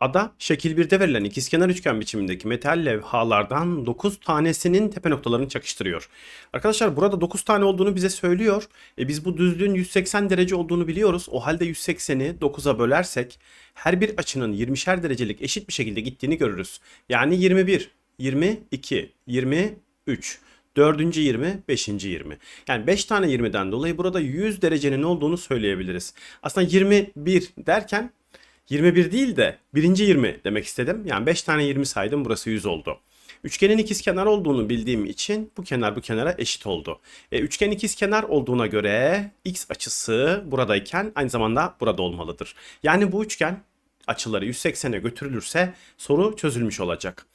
Ada şekil 1'de verilen ikizkenar üçgen biçimindeki metal levhalardan 9 tanesinin tepe noktalarını çakıştırıyor. Arkadaşlar burada 9 tane olduğunu bize söylüyor. E biz bu düzlüğün 180 derece olduğunu biliyoruz. O halde 180'i 9'a bölersek her bir açının 20'şer derecelik eşit bir şekilde gittiğini görürüz. Yani 21, 22, 23, Dördüncü 20, beşinci 20. Yani 5 tane 20'den dolayı burada 100 derecenin olduğunu söyleyebiliriz. Aslında 21 derken 21 değil de birinci 20 demek istedim. Yani 5 tane 20 saydım burası 100 oldu. Üçgenin ikizkenar olduğunu bildiğim için bu kenar bu kenara eşit oldu. E, üçgen ikizkenar olduğuna göre x açısı buradayken aynı zamanda burada olmalıdır. Yani bu üçgen açıları 180'e götürülürse soru çözülmüş olacak.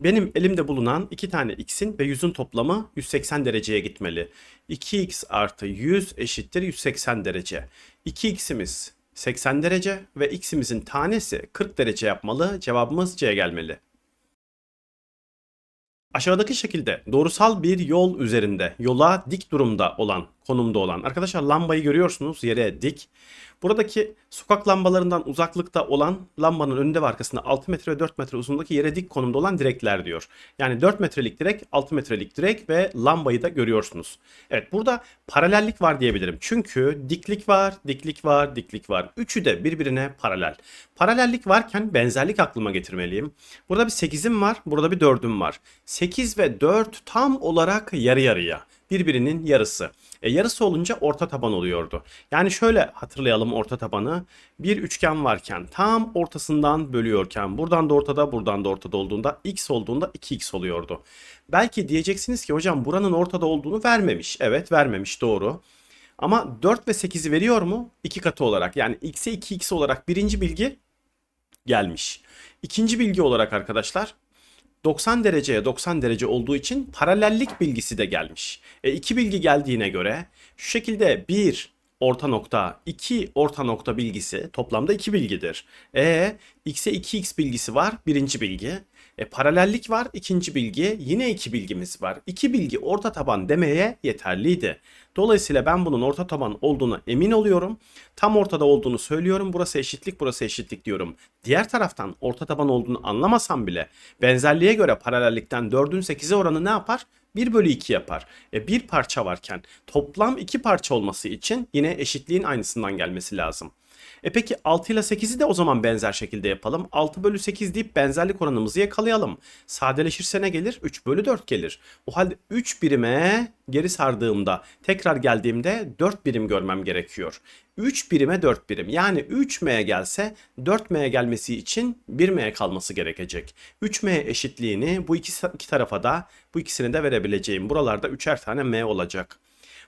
Benim elimde bulunan iki tane x'in ve 100'ün toplamı 180 dereceye gitmeli. 2x artı 100 eşittir 180 derece. 2x'imiz 80 derece ve x'imizin tanesi 40 derece yapmalı. Cevabımız C gelmeli. Aşağıdaki şekilde doğrusal bir yol üzerinde yola dik durumda olan konumda olan arkadaşlar lambayı görüyorsunuz yere dik. Buradaki sokak lambalarından uzaklıkta olan lambanın önünde ve arkasında 6 metre ve 4 metre uzunluğundaki yere dik konumda olan direkler diyor. Yani 4 metrelik direk, 6 metrelik direk ve lambayı da görüyorsunuz. Evet burada paralellik var diyebilirim. Çünkü diklik var, diklik var, diklik var. Üçü de birbirine paralel. Paralellik varken benzerlik aklıma getirmeliyim. Burada bir 8'im var, burada bir 4'üm var. 8 ve 4 tam olarak yarı yarıya birbirinin yarısı. E, yarısı olunca orta taban oluyordu. Yani şöyle hatırlayalım orta tabanı. Bir üçgen varken tam ortasından bölüyorken buradan da ortada buradan da ortada olduğunda x olduğunda 2x oluyordu. Belki diyeceksiniz ki hocam buranın ortada olduğunu vermemiş. Evet vermemiş doğru. Ama 4 ve 8'i veriyor mu? 2 katı olarak yani x'e 2x olarak birinci bilgi gelmiş. İkinci bilgi olarak arkadaşlar 90 dereceye 90 derece olduğu için paralellik bilgisi de gelmiş. E, iki bilgi geldiğine göre şu şekilde bir orta nokta, iki orta nokta bilgisi toplamda iki bilgidir. E x'e 2x bilgisi var birinci bilgi. E, paralellik var ikinci bilgi. Yine iki bilgimiz var. İki bilgi orta taban demeye yeterliydi. Dolayısıyla ben bunun orta taban olduğuna emin oluyorum. Tam ortada olduğunu söylüyorum. Burası eşitlik, burası eşitlik diyorum. Diğer taraftan orta taban olduğunu anlamasam bile benzerliğe göre paralellikten 4'ün 8'e oranı ne yapar? 1 bölü 2 yapar. E, bir parça varken toplam iki parça olması için yine eşitliğin aynısından gelmesi lazım. E peki 6 ile 8'i de o zaman benzer şekilde yapalım. 6 bölü 8 deyip benzerlik oranımızı yakalayalım. Sadeleşirse ne gelir? 3 bölü 4 gelir. O halde 3 birime geri sardığımda tekrar geldiğimde 4 birim görmem gerekiyor. 3 birime 4 birim. Yani 3m gelse 4m gelmesi için 1m kalması gerekecek. 3m eşitliğini bu iki, iki tarafa da bu ikisini de verebileceğim. Buralarda 3'er tane m olacak.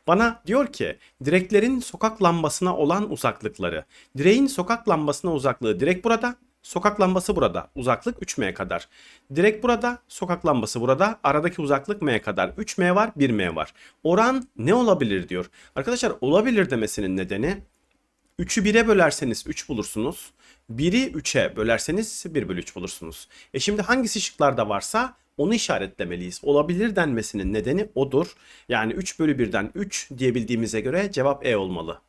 Bana diyor ki direklerin sokak lambasına olan uzaklıkları. Direğin sokak lambasına uzaklığı direk burada, sokak lambası burada. Uzaklık 3m kadar. Direk burada, sokak lambası burada. Aradaki uzaklık m kadar. 3m var, 1m var. Oran ne olabilir diyor. Arkadaşlar olabilir demesinin nedeni 3'ü 1'e bölerseniz 3 bulursunuz. 1'i 3'e bölerseniz 1 bölü 3 bulursunuz. E şimdi hangisi şıklarda varsa onu işaretlemeliyiz. Olabilir denmesinin nedeni odur. Yani 3 bölü 1'den 3 diyebildiğimize göre cevap E olmalı.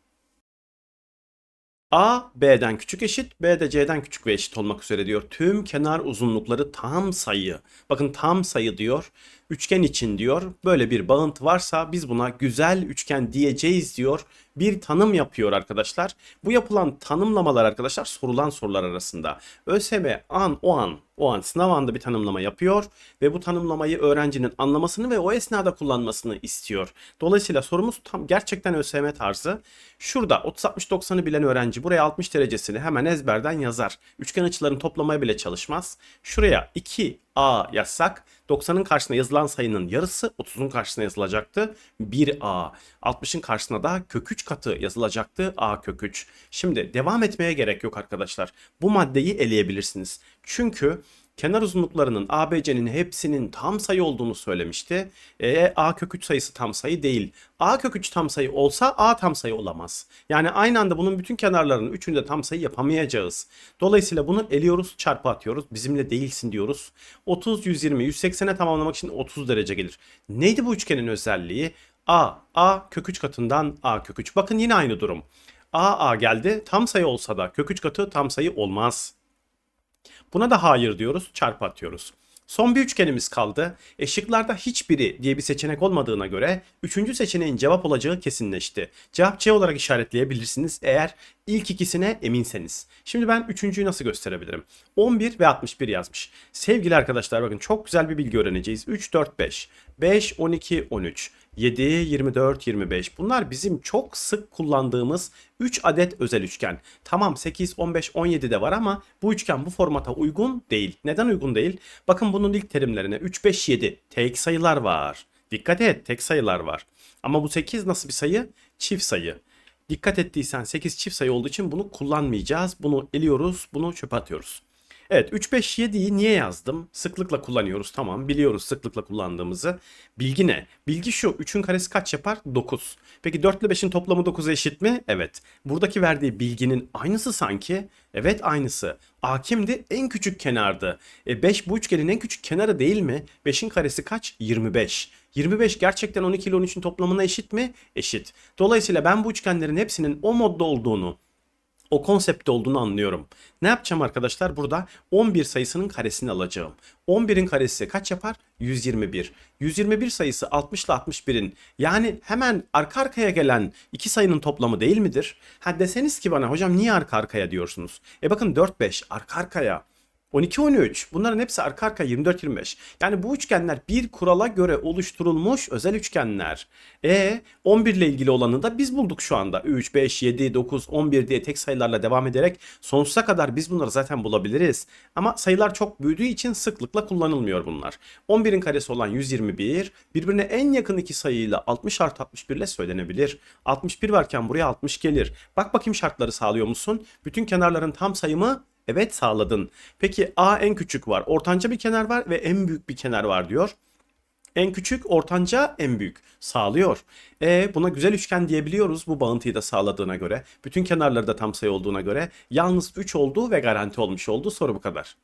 A B'den küçük eşit, B de C'den küçük ve eşit olmak üzere diyor. Tüm kenar uzunlukları tam sayı. Bakın tam sayı diyor. Üçgen için diyor. Böyle bir bağıntı varsa biz buna güzel üçgen diyeceğiz diyor. Bir tanım yapıyor arkadaşlar. Bu yapılan tanımlamalar arkadaşlar sorulan sorular arasında. ÖSYM an o an o an sınav anda bir tanımlama yapıyor ve bu tanımlamayı öğrencinin anlamasını ve o esnada kullanmasını istiyor. Dolayısıyla sorumuz tam gerçekten ÖSYM tarzı. Şurada 30-60-90'ı bilen öğrenci buraya 60 derecesini hemen ezberden yazar. Üçgen açıların toplamaya bile çalışmaz. Şuraya 2A yazsak 90'ın karşısına yazılan sayının yarısı 30'un karşısına yazılacaktı. 1A. 60'ın karşısına da kök 3 katı yazılacaktı. A kök 3. Şimdi devam etmeye gerek yok arkadaşlar. Bu maddeyi eleyebilirsiniz. Çünkü kenar uzunluklarının ABC'nin hepsinin tam sayı olduğunu söylemişti. E, A kök 3 sayısı tam sayı değil. A kök 3 tam sayı olsa A tam sayı olamaz. Yani aynı anda bunun bütün kenarlarının üçünü de tam sayı yapamayacağız. Dolayısıyla bunu eliyoruz çarpı atıyoruz. Bizimle değilsin diyoruz. 30, 120, 180'e tamamlamak için 30 derece gelir. Neydi bu üçgenin özelliği? A, A kök 3 katından A kök 3. Bakın yine aynı durum. A, A geldi. Tam sayı olsa da kök 3 katı tam sayı olmaz. Buna da hayır diyoruz, çarpı atıyoruz. Son bir üçgenimiz kaldı. E hiçbiri diye bir seçenek olmadığına göre üçüncü seçeneğin cevap olacağı kesinleşti. Cevap C olarak işaretleyebilirsiniz eğer ilk ikisine eminseniz. Şimdi ben üçüncüyü nasıl gösterebilirim? 11 ve 61 yazmış. Sevgili arkadaşlar bakın çok güzel bir bilgi öğreneceğiz. 3, 4, 5. 5, 12, 13. 7, 24, 25. Bunlar bizim çok sık kullandığımız 3 adet özel üçgen. Tamam 8, 15, 17 de var ama bu üçgen bu formata uygun değil. Neden uygun değil? Bakın bunun ilk terimlerine 3, 5, 7 tek sayılar var. Dikkat et tek sayılar var. Ama bu 8 nasıl bir sayı? Çift sayı. Dikkat ettiysen 8 çift sayı olduğu için bunu kullanmayacağız. Bunu eliyoruz, bunu çöpe atıyoruz. Evet 3, 5, 7'yi niye yazdım? Sıklıkla kullanıyoruz tamam biliyoruz sıklıkla kullandığımızı. Bilgi ne? Bilgi şu 3'ün karesi kaç yapar? 9. Peki 4 ile 5'in toplamı 9'a eşit mi? Evet. Buradaki verdiği bilginin aynısı sanki. Evet aynısı. A kimdi? En küçük kenardı. E 5 bu üçgenin en küçük kenarı değil mi? 5'in karesi kaç? 25. 25 gerçekten 12 ile 13'ün toplamına eşit mi? Eşit. Dolayısıyla ben bu üçgenlerin hepsinin o modda olduğunu o konsepte olduğunu anlıyorum. Ne yapacağım arkadaşlar? Burada 11 sayısının karesini alacağım. 11'in karesi kaç yapar? 121. 121 sayısı 60 ile 61'in yani hemen arka arkaya gelen iki sayının toplamı değil midir? Ha deseniz ki bana hocam niye arka arkaya diyorsunuz? E bakın 4 5 arka arkaya. 12 13 bunların hepsi arka arka 24 25. Yani bu üçgenler bir kurala göre oluşturulmuş özel üçgenler. E 11 ile ilgili olanı da biz bulduk şu anda. 3 5 7 9 11 diye tek sayılarla devam ederek sonsuza kadar biz bunları zaten bulabiliriz. Ama sayılar çok büyüdüğü için sıklıkla kullanılmıyor bunlar. 11'in karesi olan 121 birbirine en yakın iki sayıyla 60 artı 61 ile söylenebilir. 61 varken buraya 60 gelir. Bak bakayım şartları sağlıyor musun? Bütün kenarların tam sayımı Evet sağladın. Peki A en küçük var. Ortanca bir kenar var ve en büyük bir kenar var diyor. En küçük, ortanca, en büyük. Sağlıyor. E buna güzel üçgen diyebiliyoruz bu bağıntıyı da sağladığına göre. Bütün kenarları da tam sayı olduğuna göre. Yalnız 3 oldu ve garanti olmuş oldu. Soru bu kadar.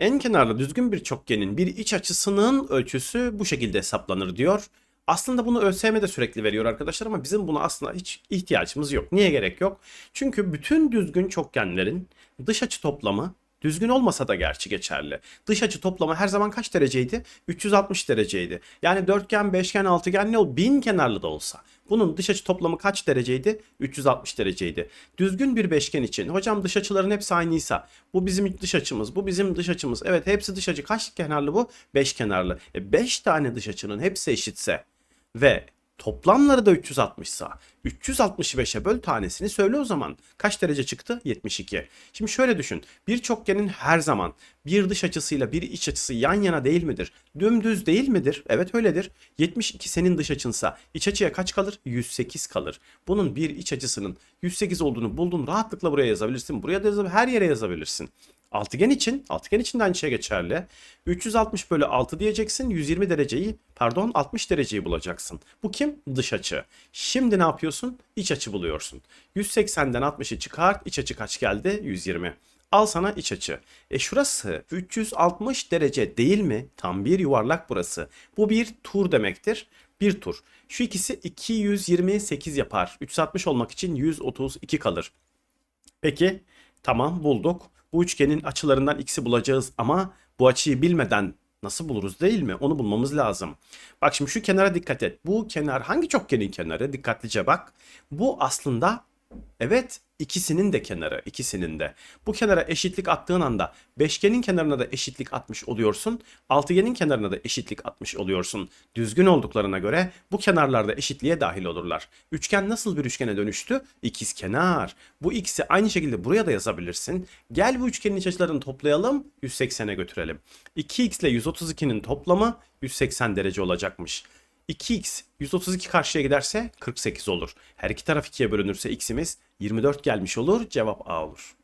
En kenarlı düzgün bir çokgenin bir iç açısının ölçüsü bu şekilde hesaplanır diyor. Aslında bunu ÖSYM de sürekli veriyor arkadaşlar ama bizim buna aslında hiç ihtiyacımız yok. Niye gerek yok? Çünkü bütün düzgün çokgenlerin dış açı toplamı Düzgün olmasa da gerçi geçerli. Dış açı toplamı her zaman kaç dereceydi? 360 dereceydi. Yani dörtgen, beşgen, altıgen ne ol? Bin kenarlı da olsa. Bunun dış açı toplamı kaç dereceydi? 360 dereceydi. Düzgün bir beşgen için hocam dış açıların hepsi aynıysa bu bizim dış açımız, bu bizim dış açımız. Evet hepsi dış açı. Kaç kenarlı bu? 5 kenarlı. 5 e, tane dış açının hepsi eşitse ve toplamları da 360 sa 365'e böl tanesini söyle o zaman. Kaç derece çıktı? 72. Şimdi şöyle düşün. Bir çokgenin her zaman bir dış açısıyla bir iç açısı yan yana değil midir? Dümdüz değil midir? Evet öyledir. 72 senin dış açınsa iç açıya kaç kalır? 108 kalır. Bunun bir iç açısının 108 olduğunu buldun. Rahatlıkla buraya yazabilirsin. Buraya da yazabilirsin. Her yere yazabilirsin. Altıgen için, altıgen için de aynı şey geçerli. 360 bölü 6 diyeceksin. 120 dereceyi, pardon 60 dereceyi bulacaksın. Bu kim? Dış açı. Şimdi ne yapıyorsun? İç açı buluyorsun. 180'den 60'ı çıkart. İç açı kaç geldi? 120. Al sana iç açı. E şurası 360 derece değil mi? Tam bir yuvarlak burası. Bu bir tur demektir. Bir tur. Şu ikisi 228 yapar. 360 olmak için 132 kalır. Peki tamam bulduk. Bu üçgenin açılarından x'i bulacağız ama bu açıyı bilmeden nasıl buluruz değil mi? Onu bulmamız lazım. Bak şimdi şu kenara dikkat et. Bu kenar hangi çokgenin kenarı? Dikkatlice bak. Bu aslında evet İkisinin de kenarı, ikisinin de. Bu kenara eşitlik attığın anda beşgenin kenarına da eşitlik atmış oluyorsun. Altıgenin kenarına da eşitlik atmış oluyorsun. Düzgün olduklarına göre bu kenarlarda eşitliğe dahil olurlar. Üçgen nasıl bir üçgene dönüştü? İkiz kenar. Bu x'i aynı şekilde buraya da yazabilirsin. Gel bu üçgenin iç açılarını toplayalım, 180'e götürelim. 2x ile 132'nin toplamı 180 derece olacakmış. 2x 132 karşıya giderse 48 olur. Her iki taraf 2'ye bölünürse x'imiz 24 gelmiş olur. Cevap A olur.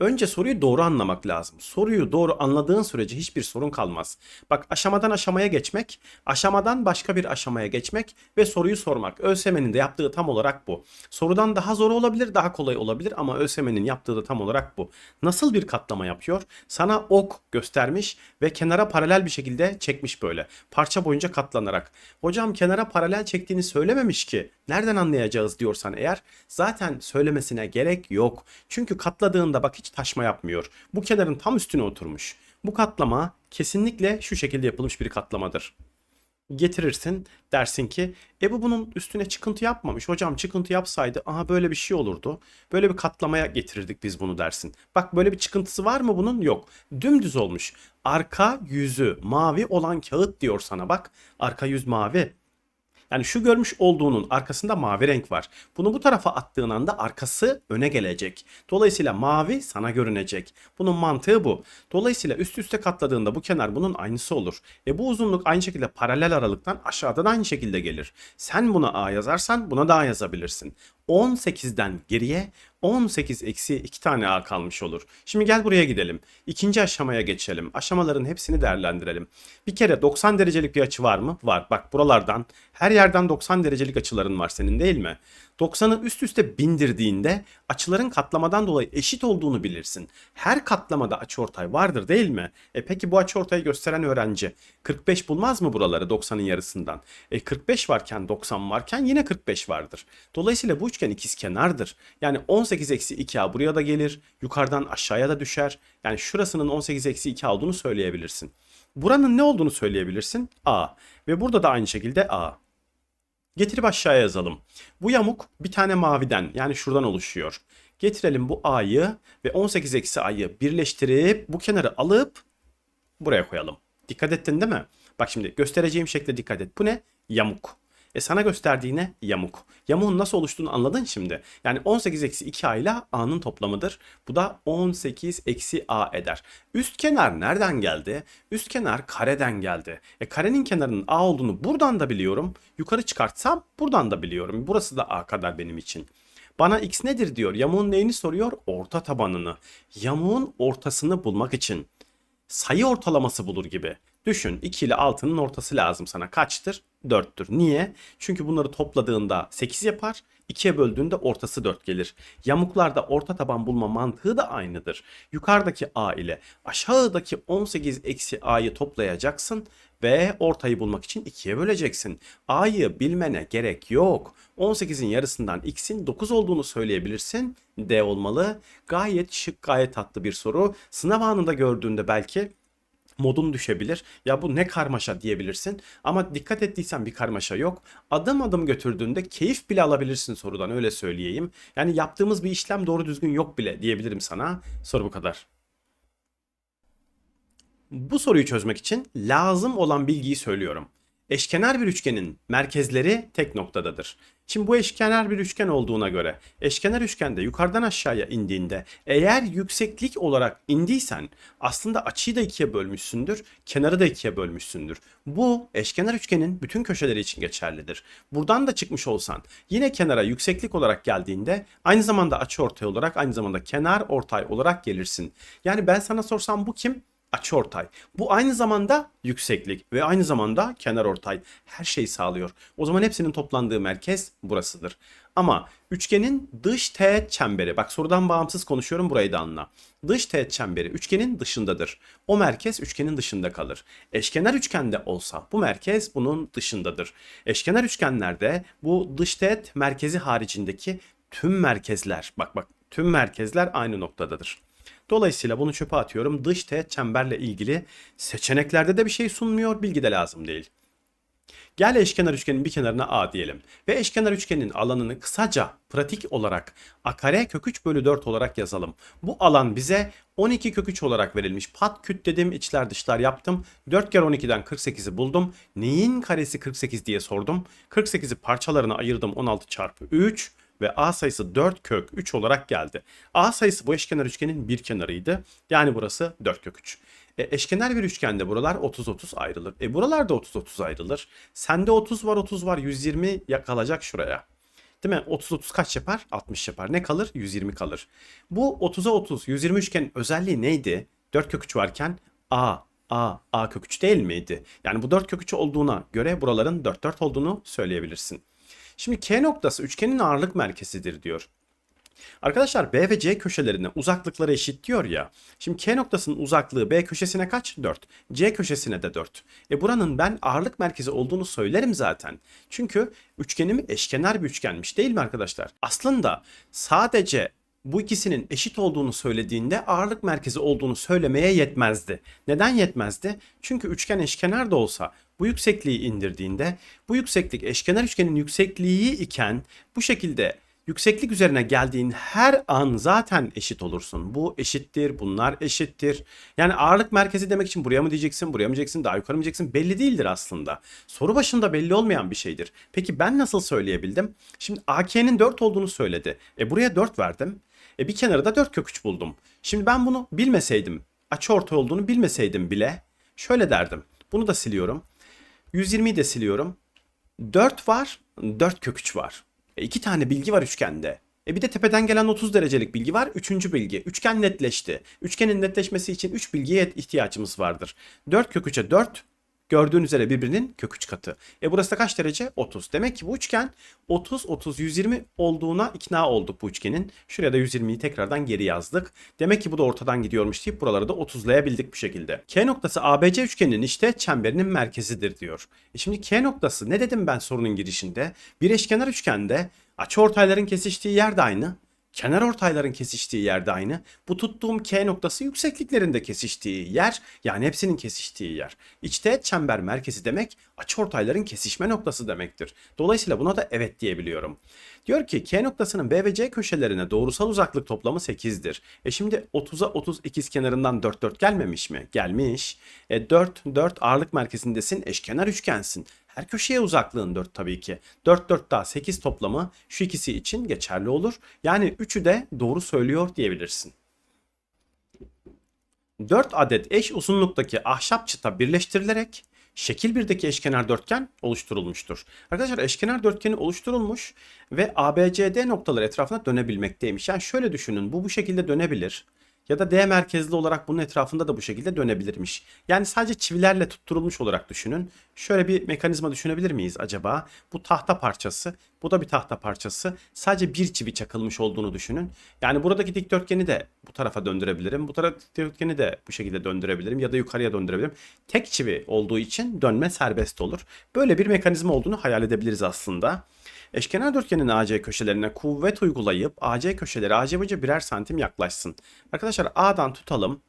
Önce soruyu doğru anlamak lazım. Soruyu doğru anladığın sürece hiçbir sorun kalmaz. Bak aşamadan aşamaya geçmek, aşamadan başka bir aşamaya geçmek ve soruyu sormak. ÖSYM'nin de yaptığı tam olarak bu. Sorudan daha zor olabilir, daha kolay olabilir ama ÖSYM'nin yaptığı da tam olarak bu. Nasıl bir katlama yapıyor? Sana ok göstermiş ve kenara paralel bir şekilde çekmiş böyle. Parça boyunca katlanarak. Hocam kenara paralel çektiğini söylememiş ki. Nereden anlayacağız diyorsan eğer zaten söylemesine gerek yok. Çünkü katladığında bak hiç taşma yapmıyor. Bu kenarın tam üstüne oturmuş. Bu katlama kesinlikle şu şekilde yapılmış bir katlamadır getirirsin dersin ki e bu bunun üstüne çıkıntı yapmamış. Hocam çıkıntı yapsaydı aha böyle bir şey olurdu. Böyle bir katlamaya getirirdik biz bunu dersin. Bak böyle bir çıkıntısı var mı bunun? Yok. Dümdüz olmuş. Arka yüzü mavi olan kağıt diyor sana bak. Arka yüz mavi. Yani şu görmüş olduğunun arkasında mavi renk var. Bunu bu tarafa attığın anda arkası öne gelecek. Dolayısıyla mavi sana görünecek. Bunun mantığı bu. Dolayısıyla üst üste katladığında bu kenar bunun aynısı olur. E bu uzunluk aynı şekilde paralel aralıktan aşağıdan aynı şekilde gelir. Sen buna A yazarsan buna da A yazabilirsin. 18'den geriye 18 eksi 2 tane A kalmış olur. Şimdi gel buraya gidelim. İkinci aşamaya geçelim. Aşamaların hepsini değerlendirelim. Bir kere 90 derecelik bir açı var mı? Var. Bak buralardan her yerden 90 derecelik açıların var senin değil mi? 90'ı üst üste bindirdiğinde açıların katlamadan dolayı eşit olduğunu bilirsin. Her katlamada açıortay vardır değil mi? E peki bu açıortayı gösteren öğrenci 45 bulmaz mı buraları 90'ın yarısından? E 45 varken 90 varken yine 45 vardır. Dolayısıyla bu üçgen ikizkenardır. Yani 18 eksi 2a buraya da gelir. Yukarıdan aşağıya da düşer. Yani şurasının 18 eksi 2 olduğunu söyleyebilirsin. Buranın ne olduğunu söyleyebilirsin? A. Ve burada da aynı şekilde A. Getirip aşağıya yazalım. Bu yamuk bir tane maviden yani şuradan oluşuyor. Getirelim bu a'yı ve 18 eksi a'yı birleştirip bu kenarı alıp buraya koyalım. Dikkat ettin değil mi? Bak şimdi göstereceğim şekle dikkat et. Bu ne? Yamuk. E sana gösterdiğine yamuk. Yamuğun nasıl oluştuğunu anladın şimdi. Yani 18 eksi 2 a ile a'nın toplamıdır. Bu da 18 eksi a eder. Üst kenar nereden geldi? Üst kenar kareden geldi. E karenin kenarının a olduğunu buradan da biliyorum. Yukarı çıkartsam buradan da biliyorum. Burası da a kadar benim için. Bana x nedir diyor. Yamuğun neyini soruyor? Orta tabanını. Yamuğun ortasını bulmak için sayı ortalaması bulur gibi. Düşün 2 ile 6'nın ortası lazım sana. Kaçtır? 4'tür. Niye? Çünkü bunları topladığında 8 yapar. 2'ye böldüğünde ortası 4 gelir. Yamuklarda orta taban bulma mantığı da aynıdır. Yukarıdaki a ile aşağıdaki 18 eksi a'yı toplayacaksın ve ortayı bulmak için 2'ye böleceksin. A'yı bilmene gerek yok. 18'in yarısından x'in 9 olduğunu söyleyebilirsin. D olmalı. Gayet şık, gayet tatlı bir soru. Sınav anında gördüğünde belki modun düşebilir. Ya bu ne karmaşa diyebilirsin. Ama dikkat ettiysen bir karmaşa yok. Adım adım götürdüğünde keyif bile alabilirsin sorudan öyle söyleyeyim. Yani yaptığımız bir işlem doğru düzgün yok bile diyebilirim sana. Soru bu kadar. Bu soruyu çözmek için lazım olan bilgiyi söylüyorum. Eşkenar bir üçgenin merkezleri tek noktadadır. Şimdi bu eşkenar bir üçgen olduğuna göre eşkenar üçgende yukarıdan aşağıya indiğinde eğer yükseklik olarak indiysen aslında açıyı da ikiye bölmüşsündür, kenarı da ikiye bölmüşsündür. Bu eşkenar üçgenin bütün köşeleri için geçerlidir. Buradan da çıkmış olsan yine kenara yükseklik olarak geldiğinde aynı zamanda açı ortay olarak aynı zamanda kenar ortay olarak gelirsin. Yani ben sana sorsam bu kim? Açıortay. Bu aynı zamanda yükseklik ve aynı zamanda kenar ortay her şeyi sağlıyor. O zaman hepsinin toplandığı merkez burasıdır. Ama üçgenin dış teğet çemberi, bak sorudan bağımsız konuşuyorum burayı da anla. Dış teğet çemberi üçgenin dışındadır. O merkez üçgenin dışında kalır. Eşkenar üçgende olsa bu merkez bunun dışındadır. Eşkenar üçgenlerde bu dış teğet merkezi haricindeki tüm merkezler, bak bak tüm merkezler aynı noktadadır. Dolayısıyla bunu çöpe atıyorum. Dış teğet çemberle ilgili seçeneklerde de bir şey sunmuyor, bilgi de lazım değil. Gel eşkenar üçgenin bir kenarına A diyelim. Ve eşkenar üçgenin alanını kısaca pratik olarak a kare kök 3 bölü 4 olarak yazalım. Bu alan bize 12 kök 3 olarak verilmiş. Pat küt dedim içler dışlar yaptım. 4 kere 12'den 48'i buldum. Neyin karesi 48 diye sordum. 48'i parçalarına ayırdım 16 çarpı 3 ve A sayısı 4 kök 3 olarak geldi. A sayısı bu eşkenar üçgenin bir kenarıydı. Yani burası 4 kök 3. E, eşkenar bir üçgende buralar 30-30 ayrılır. E buralar da 30-30 ayrılır. Sende 30 var 30 var 120 kalacak şuraya. Değil mi? 30 30 kaç yapar? 60 yapar. Ne kalır? 120 kalır. Bu 30'a 30 120 üçgenin özelliği neydi? 4 kök 3 varken A A A kök 3 değil miydi? Yani bu 4 kök 3 olduğuna göre buraların 4 4 olduğunu söyleyebilirsin. Şimdi K noktası üçgenin ağırlık merkezidir diyor. Arkadaşlar B ve C köşelerine uzaklıkları eşit diyor ya. Şimdi K noktasının uzaklığı B köşesine kaç? 4. C köşesine de 4. E buranın ben ağırlık merkezi olduğunu söylerim zaten. Çünkü üçgenim eşkenar bir üçgenmiş değil mi arkadaşlar? Aslında sadece bu ikisinin eşit olduğunu söylediğinde ağırlık merkezi olduğunu söylemeye yetmezdi. Neden yetmezdi? Çünkü üçgen eşkenar da olsa bu yüksekliği indirdiğinde bu yükseklik eşkenar üçgenin yüksekliği iken bu şekilde yükseklik üzerine geldiğin her an zaten eşit olursun. Bu eşittir, bunlar eşittir. Yani ağırlık merkezi demek için buraya mı diyeceksin, buraya mı diyeceksin, daha yukarı mı diyeceksin belli değildir aslında. Soru başında belli olmayan bir şeydir. Peki ben nasıl söyleyebildim? Şimdi AK'nin 4 olduğunu söyledi. E buraya 4 verdim. E bir kenara da 4 kök 3 buldum. Şimdi ben bunu bilmeseydim, açı orta olduğunu bilmeseydim bile şöyle derdim. Bunu da siliyorum. 120'yi de siliyorum. 4 var, 4 kök 3 var. E iki tane bilgi var üçgende. E bir de tepeden gelen 30 derecelik bilgi var. Üçüncü bilgi. Üçgen netleşti. Üçgenin netleşmesi için 3 bilgiye ihtiyacımız vardır. 4 kök 3'e 4, Gördüğün üzere birbirinin kök 3 katı. E burası da kaç derece? 30. Demek ki bu üçgen 30 30 120 olduğuna ikna olduk bu üçgenin. Şuraya da 120'yi tekrardan geri yazdık. Demek ki bu da ortadan gidiyormuş deyip buraları da 30'layabildik bu şekilde. K noktası ABC üçgeninin işte çemberinin merkezidir diyor. E şimdi K noktası ne dedim ben sorunun girişinde? Bir eşkenar üçgende açıortayların kesiştiği yer de aynı. Kenar ortayların kesiştiği yerde aynı. Bu tuttuğum K noktası yüksekliklerinde kesiştiği yer. Yani hepsinin kesiştiği yer. İçte çember merkezi demek açıortayların kesişme noktası demektir. Dolayısıyla buna da evet diyebiliyorum. Diyor ki K noktasının B ve C köşelerine doğrusal uzaklık toplamı 8'dir. E şimdi 30'a 30 ikiz kenarından 4 4 gelmemiş mi? Gelmiş. E 4 4 ağırlık merkezindesin eşkenar üçgensin. Her köşeye uzaklığın 4 tabii ki. 4 4 daha 8 toplamı şu ikisi için geçerli olur. Yani üçü de doğru söylüyor diyebilirsin. 4 adet eş uzunluktaki ahşap çıta birleştirilerek şekil 1'deki eşkenar dörtgen oluşturulmuştur. Arkadaşlar eşkenar dörtgeni oluşturulmuş ve ABCD noktaları etrafına dönebilmekteymiş. Yani şöyle düşünün bu bu şekilde dönebilir. Ya da D merkezli olarak bunun etrafında da bu şekilde dönebilirmiş. Yani sadece çivilerle tutturulmuş olarak düşünün. Şöyle bir mekanizma düşünebilir miyiz acaba? Bu tahta parçası, bu da bir tahta parçası. Sadece bir çivi çakılmış olduğunu düşünün. Yani buradaki dikdörtgeni de bu tarafa döndürebilirim. Bu tarafa dikdörtgeni de bu şekilde döndürebilirim ya da yukarıya döndürebilirim. Tek çivi olduğu için dönme serbest olur. Böyle bir mekanizma olduğunu hayal edebiliriz aslında. Eşkenar dörtgenin AC köşelerine kuvvet uygulayıp AC köşeleri AC boyunca birer santim yaklaşsın. Arkadaşlar A'dan tutalım.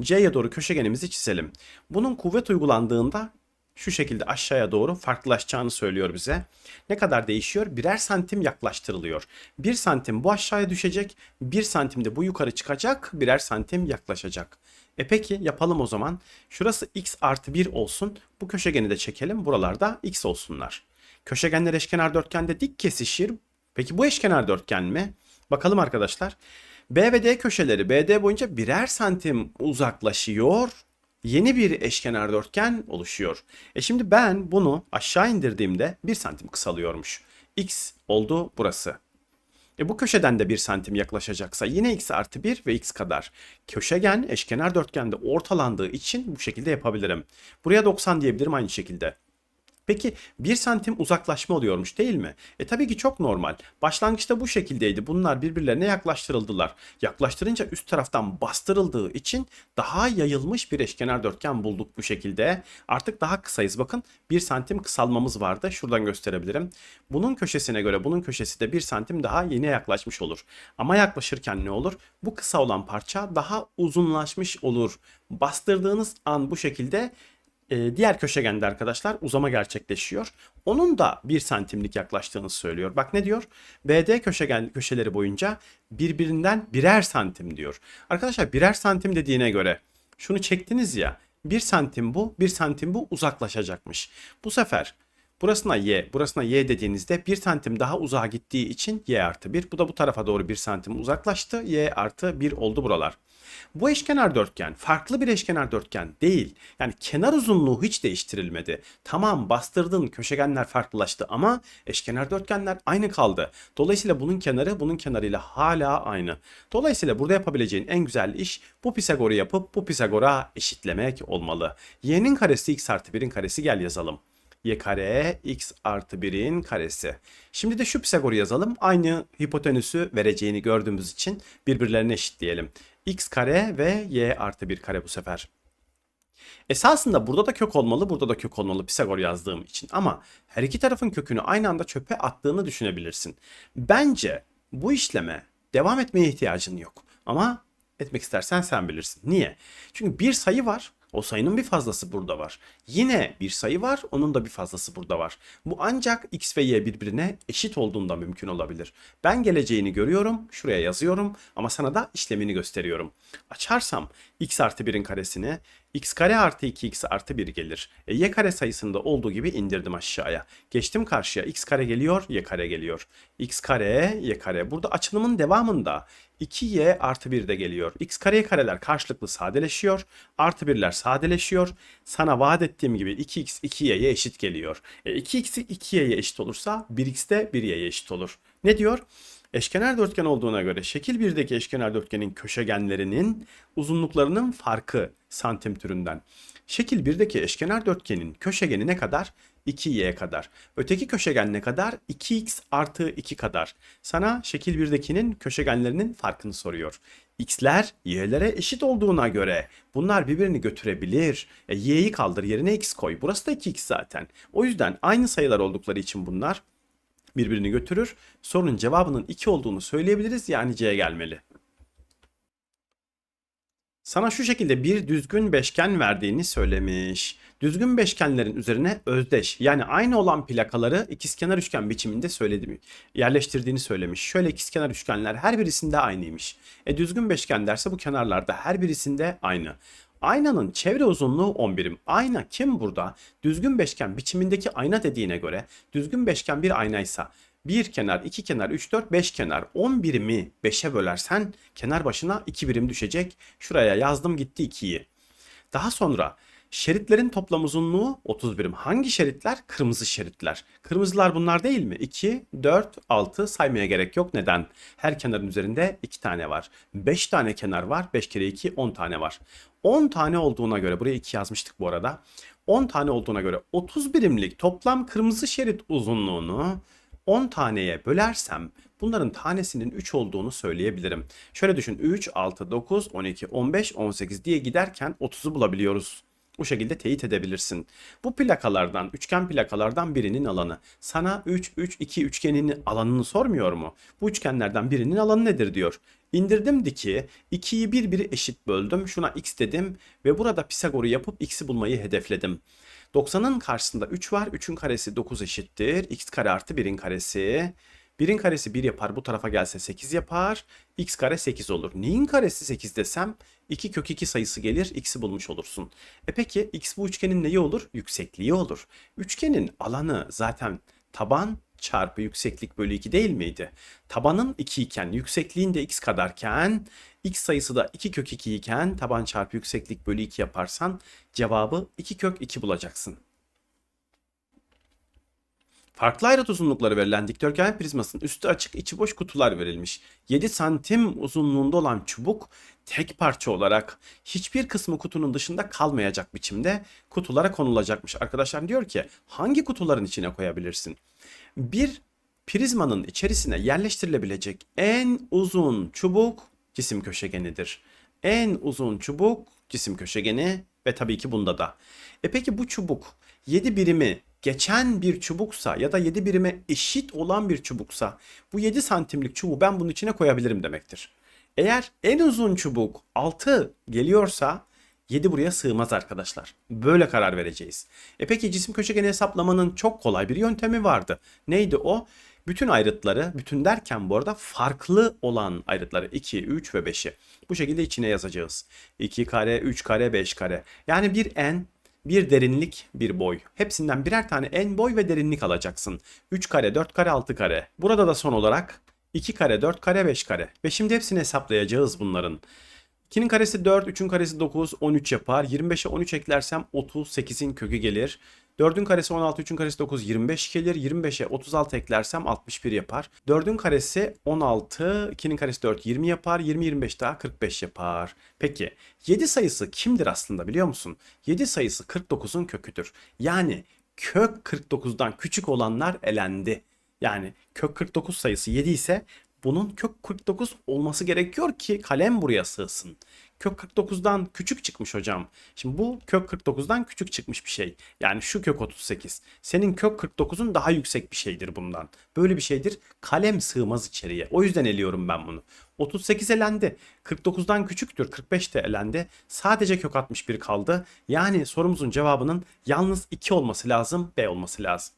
C'ye doğru köşegenimizi çizelim. Bunun kuvvet uygulandığında şu şekilde aşağıya doğru farklılaşacağını söylüyor bize. Ne kadar değişiyor? Birer santim yaklaştırılıyor. Bir santim bu aşağıya düşecek, bir santim de bu yukarı çıkacak, birer santim yaklaşacak. E peki yapalım o zaman. Şurası x artı 1 olsun. Bu köşegeni de çekelim. Buralarda x olsunlar. Köşegenler eşkenar dörtgende dik kesişir. Peki bu eşkenar dörtgen mi? Bakalım arkadaşlar. B ve D köşeleri BD boyunca birer santim uzaklaşıyor. Yeni bir eşkenar dörtgen oluşuyor. E şimdi ben bunu aşağı indirdiğimde 1 santim kısalıyormuş. X oldu burası. E bu köşeden de 1 santim yaklaşacaksa yine x artı 1 ve x kadar. Köşegen eşkenar dörtgende ortalandığı için bu şekilde yapabilirim. Buraya 90 diyebilirim aynı şekilde. Peki 1 santim uzaklaşma oluyormuş değil mi? E tabii ki çok normal. Başlangıçta bu şekildeydi. Bunlar birbirlerine yaklaştırıldılar. Yaklaştırınca üst taraftan bastırıldığı için daha yayılmış bir eşkenar dörtgen bulduk bu şekilde. Artık daha kısayız. Bakın 1 santim kısalmamız vardı. Şuradan gösterebilirim. Bunun köşesine göre bunun köşesi de 1 santim daha yine yaklaşmış olur. Ama yaklaşırken ne olur? Bu kısa olan parça daha uzunlaşmış olur. Bastırdığınız an bu şekilde e, diğer köşegende arkadaşlar uzama gerçekleşiyor. Onun da 1 santimlik yaklaştığını söylüyor. Bak ne diyor? BD köşegen köşeleri boyunca birbirinden birer santim diyor. Arkadaşlar birer santim dediğine göre şunu çektiniz ya 1 santim bu 1 santim bu uzaklaşacakmış. Bu sefer Burasına y, burasına y dediğinizde 1 santim daha uzağa gittiği için y artı 1. Bu da bu tarafa doğru 1 santim uzaklaştı. y artı 1 oldu buralar. Bu eşkenar dörtgen farklı bir eşkenar dörtgen değil. Yani kenar uzunluğu hiç değiştirilmedi. Tamam bastırdın köşegenler farklılaştı ama eşkenar dörtgenler aynı kaldı. Dolayısıyla bunun kenarı bunun kenarıyla hala aynı. Dolayısıyla burada yapabileceğin en güzel iş bu Pisagor'u yapıp bu Pisagor'a eşitlemek olmalı. y'nin karesi x artı 1'in karesi gel yazalım y kare x artı 1'in karesi. Şimdi de şu Pisagor'u yazalım. Aynı hipotenüsü vereceğini gördüğümüz için birbirlerine eşitleyelim. x kare ve y artı 1 kare bu sefer. Esasında burada da kök olmalı, burada da kök olmalı Pisagor yazdığım için. Ama her iki tarafın kökünü aynı anda çöpe attığını düşünebilirsin. Bence bu işleme devam etmeye ihtiyacın yok. Ama etmek istersen sen bilirsin. Niye? Çünkü bir sayı var. O sayının bir fazlası burada var. Yine bir sayı var, onun da bir fazlası burada var. Bu ancak x ve y birbirine eşit olduğunda mümkün olabilir. Ben geleceğini görüyorum, şuraya yazıyorum ama sana da işlemini gösteriyorum. Açarsam x artı 1'in karesini x kare artı 2x artı 1 gelir. E, y kare sayısında olduğu gibi indirdim aşağıya. Geçtim karşıya x kare geliyor, y kare geliyor. x kare, y kare. Burada açılımın devamında 2y artı 1 de geliyor. x kare kareler karşılıklı sadeleşiyor. Artı 1'ler sadeleşiyor. Sana vaat ettiğim gibi 2x 2y'ye eşit geliyor. E, 2x 2y'ye eşit olursa 1x de 1y'ye eşit olur. Ne diyor? Eşkenar dörtgen olduğuna göre şekil 1'deki eşkenar dörtgenin köşegenlerinin uzunluklarının farkı santim türünden. Şekil 1'deki eşkenar dörtgenin köşegeni ne kadar? 2y kadar. Öteki köşegen ne kadar? 2x artı 2 kadar. Sana şekil 1'dekinin köşegenlerinin farkını soruyor. x'ler y'lere eşit olduğuna göre bunlar birbirini götürebilir. E, y'yi kaldır yerine x koy. Burası da 2x zaten. O yüzden aynı sayılar oldukları için bunlar birbirini götürür. Sorunun cevabının 2 olduğunu söyleyebiliriz. Yani C gelmeli. Sana şu şekilde bir düzgün beşgen verdiğini söylemiş. Düzgün beşgenlerin üzerine özdeş yani aynı olan plakaları ikizkenar üçgen biçiminde söyledi yerleştirdiğini söylemiş. Şöyle ikizkenar üçgenler her birisinde aynıymış. E düzgün beşgen derse bu kenarlarda her birisinde aynı. Aynanın çevre uzunluğu 10 birim. Ayna kim burada? Düzgün beşgen biçimindeki ayna dediğine göre düzgün beşgen bir aynaysa bir kenar, iki kenar, 3, 4, 5 kenar. 10 birimi 5'e bölersen kenar başına 2 birim düşecek. Şuraya yazdım gitti 2'yi. Daha sonra şeritlerin toplam uzunluğu 30 birim. Hangi şeritler? Kırmızı şeritler. Kırmızılar bunlar değil mi? 2, 4, 6 saymaya gerek yok. Neden? Her kenarın üzerinde 2 tane var. 5 tane kenar var. 5 kere 2 10 tane var. 10 tane olduğuna göre buraya 2 yazmıştık bu arada. 10 tane olduğuna göre 30 birimlik toplam kırmızı şerit uzunluğunu 10 taneye bölersem bunların tanesinin 3 olduğunu söyleyebilirim. Şöyle düşün 3, 6, 9, 12, 15, 18 diye giderken 30'u bulabiliyoruz. Bu şekilde teyit edebilirsin. Bu plakalardan, üçgen plakalardan birinin alanı. Sana 3, 3, 2 üçgeninin alanını sormuyor mu? Bu üçgenlerden birinin alanı nedir diyor. İndirdim diki, 2'yi bir biri eşit böldüm. Şuna x dedim ve burada Pisagor'u yapıp x'i bulmayı hedefledim. 90'ın karşısında 3 var. 3'ün karesi 9 eşittir. x kare artı 1'in karesi. 1'in karesi 1 yapar. Bu tarafa gelse 8 yapar. x kare 8 olur. Neyin karesi 8 desem 2 kök 2 sayısı gelir. x'i bulmuş olursun. E peki x bu üçgenin neyi olur? Yüksekliği olur. Üçgenin alanı zaten taban çarpı yükseklik bölü 2 değil miydi? Tabanın 2 iken yüksekliğin de x kadarken x sayısı da 2 kök 2 iken taban çarpı yükseklik bölü 2 yaparsan cevabı 2 kök 2 bulacaksın. Farklı ayrıt uzunlukları verilen dikdörtgen prizmasının üstü açık içi boş kutular verilmiş. 7 santim uzunluğunda olan çubuk tek parça olarak hiçbir kısmı kutunun dışında kalmayacak biçimde kutulara konulacakmış. Arkadaşlar diyor ki hangi kutuların içine koyabilirsin? Bir prizmanın içerisine yerleştirilebilecek en uzun çubuk cisim köşegenidir. En uzun çubuk cisim köşegeni ve tabii ki bunda da. E peki bu çubuk 7 birimi geçen bir çubuksa ya da 7 birime eşit olan bir çubuksa bu 7 santimlik çubuğu ben bunun içine koyabilirim demektir. Eğer en uzun çubuk 6 geliyorsa 7 buraya sığmaz arkadaşlar. Böyle karar vereceğiz. E peki cisim köşegeni hesaplamanın çok kolay bir yöntemi vardı. Neydi o? Bütün ayrıtları, bütün derken bu arada farklı olan ayrıtları 2, 3 ve 5'i bu şekilde içine yazacağız. 2 kare, 3 kare, 5 kare. Yani bir n bir derinlik, bir boy. Hepsinden birer tane en boy ve derinlik alacaksın. 3 kare, 4 kare, 6 kare. Burada da son olarak 2 kare, 4 kare, 5 kare. Ve şimdi hepsini hesaplayacağız bunların. 2'nin karesi 4, 3'ün karesi 9, 13 yapar. 25'e 13 eklersem 38'in kökü gelir. 4'ün karesi 16, 3'ün karesi 9, 25 gelir. 25'e 36 eklersem 61 yapar. 4'ün karesi 16, 2'nin karesi 4, 20 yapar. 20, 25 daha 45 yapar. Peki 7 sayısı kimdir aslında biliyor musun? 7 sayısı 49'un köküdür. Yani kök 49'dan küçük olanlar elendi. Yani kök 49 sayısı 7 ise bunun kök 49 olması gerekiyor ki kalem buraya sığsın. Kök 49'dan küçük çıkmış hocam. Şimdi bu kök 49'dan küçük çıkmış bir şey. Yani şu kök 38. Senin kök 49'un daha yüksek bir şeydir bundan. Böyle bir şeydir. Kalem sığmaz içeriye. O yüzden eliyorum ben bunu. 38 elendi. 49'dan küçüktür. 45 de elendi. Sadece kök 61 kaldı. Yani sorumuzun cevabının yalnız 2 olması lazım. B olması lazım.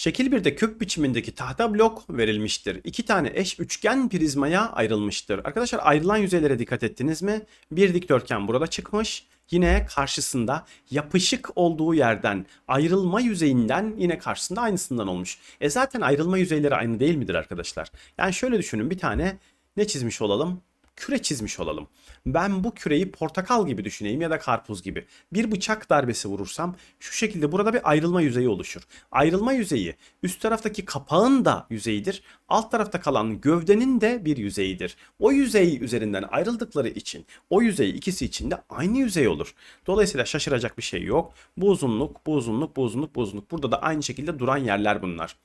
Şekil 1'de küp biçimindeki tahta blok verilmiştir. İki tane eş üçgen prizmaya ayrılmıştır. Arkadaşlar ayrılan yüzeylere dikkat ettiniz mi? Bir dikdörtgen burada çıkmış. Yine karşısında yapışık olduğu yerden ayrılma yüzeyinden yine karşısında aynısından olmuş. E zaten ayrılma yüzeyleri aynı değil midir arkadaşlar? Yani şöyle düşünün bir tane ne çizmiş olalım? Küre çizmiş olalım. Ben bu küreyi portakal gibi düşüneyim ya da karpuz gibi. Bir bıçak darbesi vurursam şu şekilde burada bir ayrılma yüzeyi oluşur. Ayrılma yüzeyi üst taraftaki kapağın da yüzeyidir. Alt tarafta kalan gövdenin de bir yüzeyidir. O yüzey üzerinden ayrıldıkları için o yüzey ikisi için de aynı yüzey olur. Dolayısıyla şaşıracak bir şey yok. Bu uzunluk, bu uzunluk, bu uzunluk, bu uzunluk. Burada da aynı şekilde duran yerler bunlar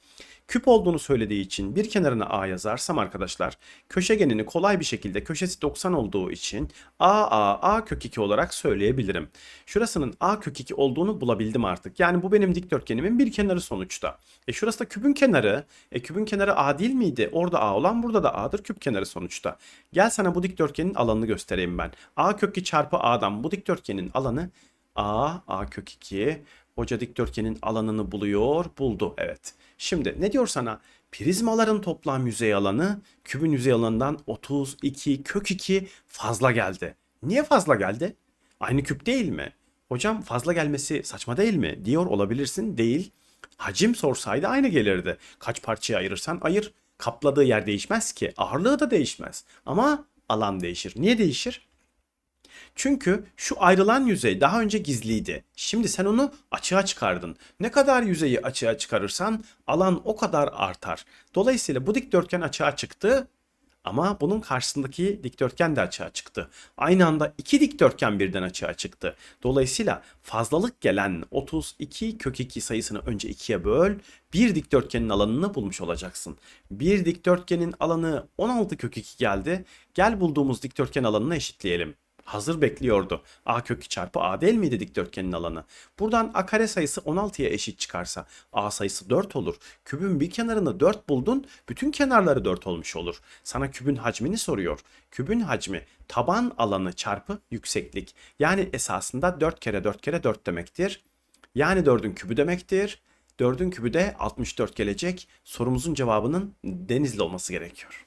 küp olduğunu söylediği için bir kenarına A yazarsam arkadaşlar köşegenini kolay bir şekilde köşesi 90 olduğu için A A A kök 2 olarak söyleyebilirim. Şurasının A kök 2 olduğunu bulabildim artık. Yani bu benim dikdörtgenimin bir kenarı sonuçta. E şurası da küpün kenarı. E küpün kenarı A değil miydi? Orada A olan burada da A'dır küp kenarı sonuçta. Gel sana bu dikdörtgenin alanını göstereyim ben. A kök 2 çarpı A'dan bu dikdörtgenin alanı A, A kök 2. Hoca dikdörtgenin alanını buluyor. Buldu evet. Şimdi ne diyor sana? Prizmaların toplam yüzey alanı kübün yüzey alanından 32 kök 2 fazla geldi. Niye fazla geldi? Aynı küp değil mi? Hocam fazla gelmesi saçma değil mi? Diyor olabilirsin. Değil. Hacim sorsaydı aynı gelirdi. Kaç parçaya ayırırsan ayır. Kapladığı yer değişmez ki. Ağırlığı da değişmez. Ama alan değişir. Niye değişir? Çünkü şu ayrılan yüzey daha önce gizliydi. Şimdi sen onu açığa çıkardın. Ne kadar yüzeyi açığa çıkarırsan alan o kadar artar. Dolayısıyla bu dikdörtgen açığa çıktı ama bunun karşısındaki dikdörtgen de açığa çıktı. Aynı anda iki dikdörtgen birden açığa çıktı. Dolayısıyla fazlalık gelen 32 kök 2 sayısını önce ikiye böl. Bir dikdörtgenin alanını bulmuş olacaksın. Bir dikdörtgenin alanı 16 kök 2 geldi. Gel bulduğumuz dikdörtgen alanını eşitleyelim hazır bekliyordu. A kökü çarpı A değil miydi dikdörtgenin alanı? Buradan A kare sayısı 16'ya eşit çıkarsa A sayısı 4 olur. Kübün bir kenarını 4 buldun, bütün kenarları 4 olmuş olur. Sana kübün hacmini soruyor. Kübün hacmi taban alanı çarpı yükseklik. Yani esasında 4 kere 4 kere 4 demektir. Yani 4'ün kübü demektir. 4'ün kübü de 64 gelecek. Sorumuzun cevabının denizli olması gerekiyor.